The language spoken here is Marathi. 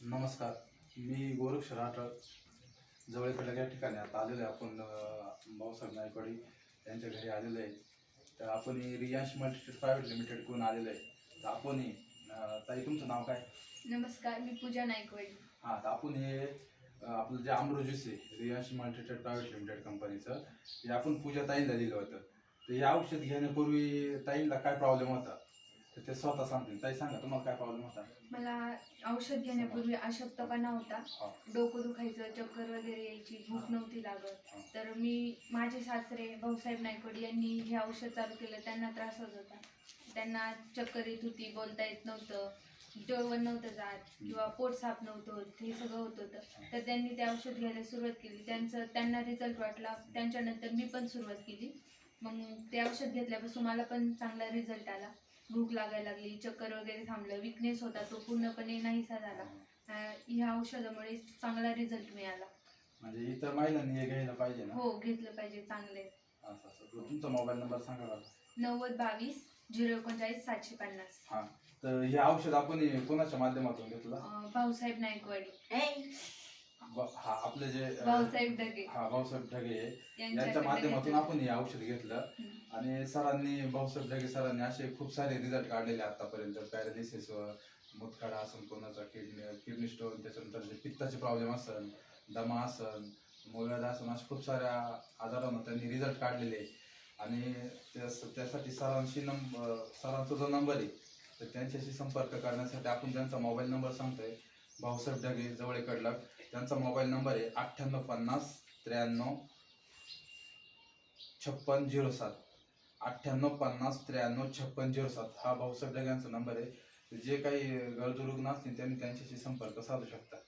नमस्कार मी गोरक्ष राठोड. जवळकडल्या या ठिकाणी आता आलेलो आहे आपण भाऊसाहेब नायकवाडी यांच्या घरी आलेलो आहे. तर आपण रियांश मल्टीस्टेट प्रायव्हेट लिमिटेड करून आलेलो आहे. तर आपण ताई तुमचं नाव काय? नमस्कार मी पूजा नायकवाडी हां तर आपण हे आपलं जे आमरो ज्यूस आहे रियांश मल्टीस्टेट प्रायव्हेट लिमिटेड कंपनीचं हे आपण पूजा ताईंना दिलं होतं. तर हे औषध घेण्यापूर्वी ताईंना काय प्रॉब्लेम होता? तर ते स्वतः सांगतील. ताई सांगा तुम्हाला काय प्रॉब्लेम होता? मला औषध घेण्यापूर्वी अशक्तपणा होता. हा. डोकं दुखायचं चक्कर वगैरे यायची भूक नव्हती लागत. हा. तर मी माझे सासरे भाऊसाहेब नायकवाडी यांनी हे औषध चालू केलं. त्यांना त्रास होत होता. त्यांना चक्कर येत होती बोलता येत नव्हतं. जेवण नव्हतं जात किंवा पोट साफ नव्हतं होत हे सगळं होत होतं. तर त्यांनी ते औषध घ्यायला सुरुवात केली. त्यांचं त्यांना रिझल्ट वाटला. त्यांच्यानंतर मी पण सुरुवात केली. मग ते औषध घेतल्यापासून मला पण चांगला रिझल्ट आला. भूक लागायला लागली चक्कर वगैरे थांबलं विकनेस होता तो पूर्णपणे नाहीसा झाला. अं, ह्या औषधामुळे चांगला रिझल्ट मिळाला. म्हणजे इतर महिलांनी हे घ्यायला पाहिजे ना? हो घेतलं पाहिजे चांगले. असं असं. तर तुमचा मोबाईल नंबर सांगा बरं. नव्वद बावीस झिरो एकोणचाळीस सातशे पन्नास. हा. तर हे औषध आपण हे कोणाच्या माध्यमातून घेतलं? अं, भाऊसाहेब नायकवाडी ब- हा आपले जे अं, भाऊसाहेब ढगे. हा भाऊसाहेब ढगे यांच्या यांच्याकडे माध्यमातून घेतलं. आपण हे औषध घेतलं. हम्म. आणि सरांनी भाऊसाहेब ढगे सरांनी असे खूप सारे रिझल्ट काढलेले आतापर्यंत. पॅरालिसिसवर मुतखडा असन कोणाचा किडनी किडनी स्टोन त्याच्यानंतर जे पित्ताचे प्रॉब्लेम असन दमा असन मुळव्याध असन अशा खूप साऱ्या आजारांना त्यांनी रिझल्ट काढलेले. आणि त्या त्यासाठी सरांशी नंबर सरांचा जो नंबर आहे तर त्यांच्याशी संपर्क करण्यासाठी आपण त्यांचा मोबाईल नंबर सांगतोय. भाऊसाहेब ढगे जवळ कडलक त्यांचा मोबाईल नंबर आहे अठ्ठ्याण्णव पन्नास त्र्याण्णव छप्पन झिरो सात. अठ्ठ्याण्णव पन्नास त्र्याण्णव छप्पन झिरो सात हा भाऊसाहेब ढगे नंबर आहे. जे काही गरजू रुग्ण असतील त्यांनी त्यांच्याशी संपर्क साधू शकतात